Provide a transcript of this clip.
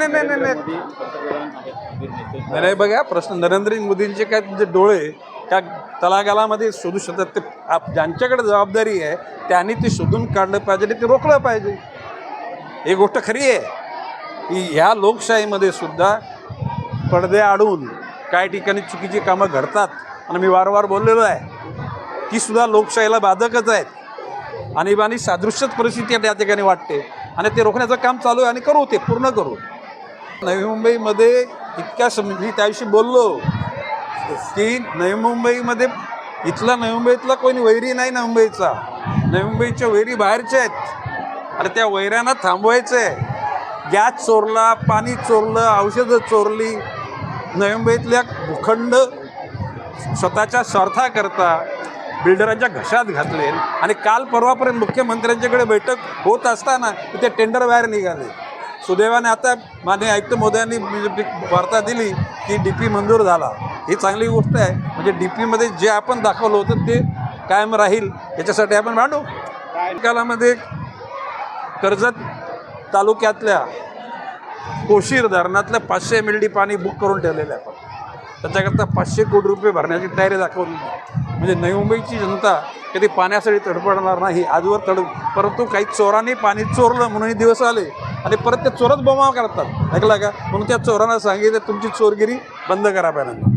नाही नाही नाही नाही बघा प्रश्न नरेंद्र मोदींचे काय जे डोळे त्या तलागालामध्ये शोधू शकतात. ते आप- ज्यांच्याकडे जबाबदारी आहे त्यांनी ते शोधून काढलं पाहिजे आणि ते रोखलं पाहिजे. ही गोष्ट खरी आहे. की ह्या लोकशाहीमध्ये सुद्धा पडदे आडून काही ठिकाणी चुकीची कामं घडतात. आणि मी वारंवार बोललेलो आहे. ती सुद्धा लोकशाहीला बाधकच आहेत. आणीबाणी सादृश्यच परिस्थिती त्या ठिकाणी वाटते. आणि ते रोखण्याचं काम चालू आहे आणि करू ते पूर्ण करू. नवी मुंबईमध्ये इतक्या सम मी त्याविषयी बोललो की नवी मुंबईमध्ये इथला नवी मुंबईतला कोणी वैरी नाही ना मुंबईचा. नवी मुंबईच्या वैरी बाहेरच्या आहेत. आणि त्या वैऱ्यांना थांबवायचं आहे गॅस चोरला पाणी चोरलं औषधं चोरली. नवी मुंबईतल्या भूखंड स्वतःच्या स्वार्थाकरता बिल्डरांच्या घशात घातले. आणि काल परवापर्यंत मुख्यमंत्र्यांच्याकडे बैठक होत असताना ते टेंडर बाहेर निघाले. सुदैवाने आता मान्य आयुक्त मोदयांनी वार्ता दिली की डी पी मंजूर झाला. ही चांगली गोष्ट आहे. म्हणजे डी पीमध्ये जे आपण दाखवलं होतं ते कायम राहील. याच्यासाठी आपण भांडू? कालामध्ये कर्जत तालुक्यातल्या कोशीर धरणातलं पाचशे एम एल डी पाणी बुक करून ठेवलेलं आहे आपण. त्याच्याकरता पाचशे कोटी रुपये भरण्याची तयारी दाखवली. म्हणजे नवी मुंबईची जनता कधी पाण्यासाठी तडपडणार नाही आजवर तड परंतु काही चोरांनी पाणी चोरलं म्हणून हे दिवस आले. आणि परत ते चोरच बोमा करतात. ऐकला का? म्हणून त्या चोरांना सांगितलं तुमची चोरगिरी बंद करा पहिल्यांदा.